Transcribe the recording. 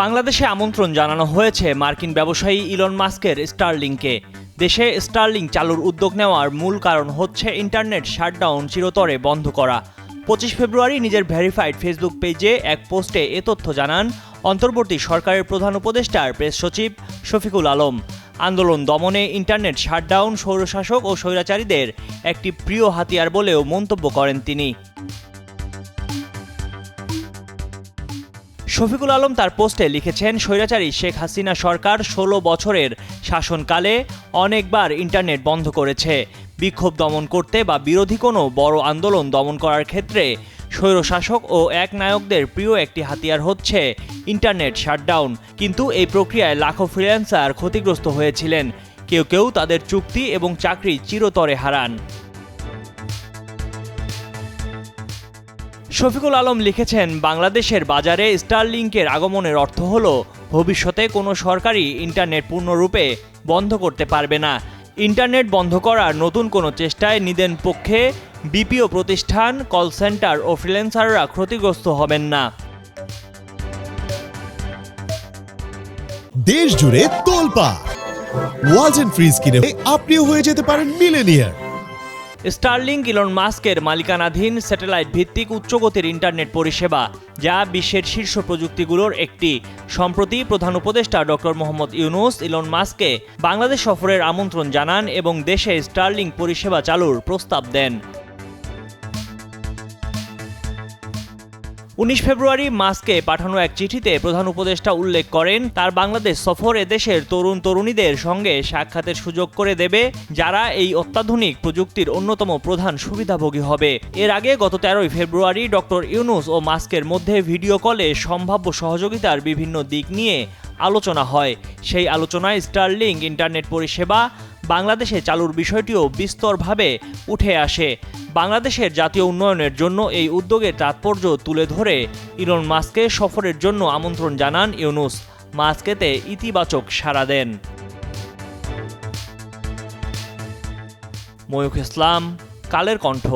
বাংলাদেশে আমন্ত্রণ জানানো হয়েছে মার্কিন ব্যবসায়ী ইলন মাস্কের স্টারলিংকে। দেশে স্টারলিং চালুর উদ্যোগ নেওয়ার মূল কারণ হচ্ছে ইন্টারনেট শাটডাউন চিরতরে বন্ধ করা। পঁচিশ ফেব্রুয়ারি নিজের ভেরিফাইড ফেসবুক পেজে এক পোস্টে এ তথ্য জানান অন্তর্বর্তী সরকারের প্রধান উপদেষ্টার প্রেস সচিব শফিকুল আলম। আন্দোলন দমনে ইন্টারনেট শাটডাউন, স্বৈরশাসক ও স্বৈরাচারীদের একটি প্রিয় হাতিয়ার বলেও মন্তব্য করেন তিনি। শফিকুল আলম তার পোস্টে লিখেছেন, স্বৈরাচারী শেখ হাসিনা সরকার ষোলো বছরের শাসনকালে অনেকবার ইন্টারনেট বন্ধ করেছে। বিক্ষোভ দমন করতে বা বিরোধী কোনো বড় আন্দোলন দমন করার ক্ষেত্রে স্বৈরশাসক ও এক নায়কদের প্রিয় একটি হাতিয়ার হচ্ছে ইন্টারনেট শাটডাউন। কিন্তু এই প্রক্রিয়ায় লাখো ফ্রিল্যান্সার ক্ষতিগ্রস্ত হয়েছিলেন। কেউ কেউ তাদের চুক্তি এবং চাকরি চিরতরে হারান। শফিকুল আলম লিখেছেন, বাংলাদেশের বাজারে স্টারলিংকের আগমনের অর্থ হল, ভবিষ্যতে কোনো সরকারি ইন্টারনেট পূর্ণরূপে বন্ধ করতে পারবে না। ইন্টারনেট বন্ধ করার নতুন কোনো চেষ্টায় নিদেন পক্ষে বিপিও প্রতিষ্ঠান, কল সেন্টার ও ফ্রিল্যান্সাররা ক্ষতিগ্রস্ত হবেন না। দেশ জুড়ে তোলপা ওয়ালটন ফ্রিজ কিনে আপনিও হয়ে যেতে পারেন মিলেনিয়ার। স্টারলিংক ইলন মাস্কের মালিকানাধীন স্যাটেলাইট ভিত্তিক উচ্চগতির ইন্টারনেট পরিষেবা, যা বিশ্বের শীর্ষ প্রযুক্তিগুলোর একটি। সম্প্রতি প্রধান উপদেষ্টা ডক্টর মোহাম্মদ ইউনুস ইলন মাস্কে বাংলাদেশ সফরের আমন্ত্রণ জানান এবং দেশে স্টার্লিং পরিষেবা চালুর প্রস্তাব দেন। উনিশ ফেব্রুয়ারি মাস্কে পাঠানো এক চিঠিতে প্রধান উপদেষ্টা উল্লেখ করেন, তার বাংলাদেশ সফর এদেশের তরুণ তরুণীদের সঙ্গে সাক্ষাতের সুযোগ করে দেবে, যারা এই অত্যাধুনিক প্রযুক্তির অন্যতম প্রধান সুবিধাভোগী হবে। এর আগে গত তেরোই ফেব্রুয়ারি ডক্টর ইউনুস ও মাস্কের মধ্যে ভিডিও কলে সম্ভাব্য সহযোগিতার বিভিন্ন দিক নিয়ে আলোচনা হয়। সেই আলোচনায় স্টারলিং ইন্টারনেট পরিষেবা বাংলাদেশে চালুর বিষয়টিও বিস্তরভাবে উঠে আসে। বাংলাদেশের জাতীয় উন্নয়নের জন্য এই উদ্যোগের তাৎপর্য তুলে ধরে ইলন মাস্কে সফরের জন্য আমন্ত্রণ জানান ইউনুস। মাস্কেতে ইতিবাচক সাড়া দেন। ময়ূখ ইসলাম, কালের কণ্ঠ।